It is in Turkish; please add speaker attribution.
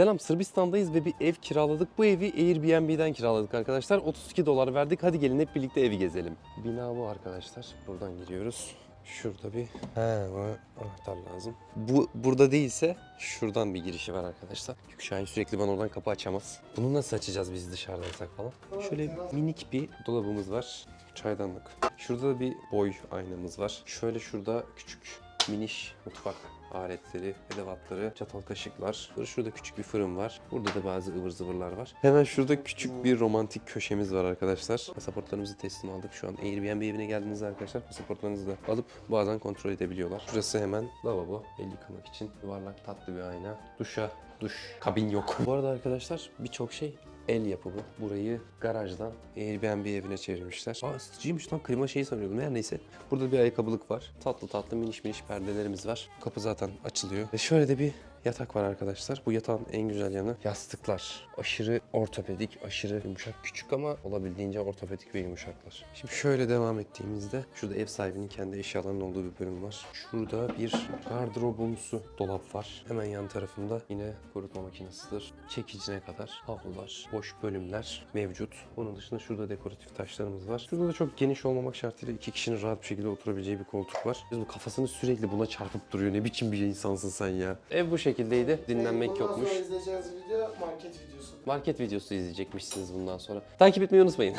Speaker 1: Selam Sırbistan'dayız ve bir ev kiraladık. Bu evi Airbnb'den kiraladık arkadaşlar. 32 dolar verdik. Hadi gelin hep birlikte evi gezelim. Bina bu arkadaşlar. Buradan giriyoruz. Şurada bir he, bu anahtar lazım. Bu burada değilse şuradan bir girişi var arkadaşlar. Çünkü Şahin sürekli bana oradan kapı açamaz. Bunu nasıl açacağız biz dışarıdaysak falan? Şöyle minik bir dolabımız var. Çaydanlık. Şurada da bir boy aynamız var. Şöyle şurada küçük miniş mutfak aletleri, edevatları, çatal kaşıklar. Şurada küçük bir fırın var. Burada da bazı ıvır zıvırlar var. Hemen şurada küçük bir romantik köşemiz var arkadaşlar. Pasaportlarımızı teslim aldık. Şu an Airbnb evine geldiğinizde arkadaşlar pasaportlarınızı da alıp bazen kontrol edebiliyorlar. Şurası hemen lavabo. El yıkamak için yuvarlak tatlı bir ayna. Duşa duş kabin yok. Bu arada arkadaşlar birçok şey el yapımı. Burayı garajdan Airbnb evine çevirmişler. Aa ısıtıcıymış lan klima şeyi sanıyordum. Her neyse. Burada bir ayakkabılık var. Tatlı tatlı miniş miniş perdelerimiz var. Kapı zaten açılıyor. Ve şöyle de bir yatak var arkadaşlar. Bu yatağın en güzel yanı yastıklar. Aşırı ortopedik, aşırı yumuşak. Küçük ama olabildiğince ortopedik ve yumuşaklar. Şimdi şöyle devam ettiğimizde şurada ev sahibinin kendi eşyalarının olduğu bir bölüm var. Şurada bir gardırobumsu dolap var. Hemen yan tarafında yine kurutma makinesidir. Çekicine kadar havlular, boş bölümler mevcut. Onun dışında şurada dekoratif taşlarımız var. Şurada da çok geniş olmamak şartıyla iki kişinin rahat bir şekilde oturabileceği bir koltuk var. Biz bu kafasını sürekli buna çarpıp duruyor. Ne biçim bir insansın sen ya. Ev bu şekildeydi. Dinlenmek
Speaker 2: Bundan
Speaker 1: yokmuş.
Speaker 2: sonra izleyeceğiniz video market videosu.
Speaker 1: Market videosu izleyecekmişsiniz bundan sonra. Takip etmeyi unutmayın.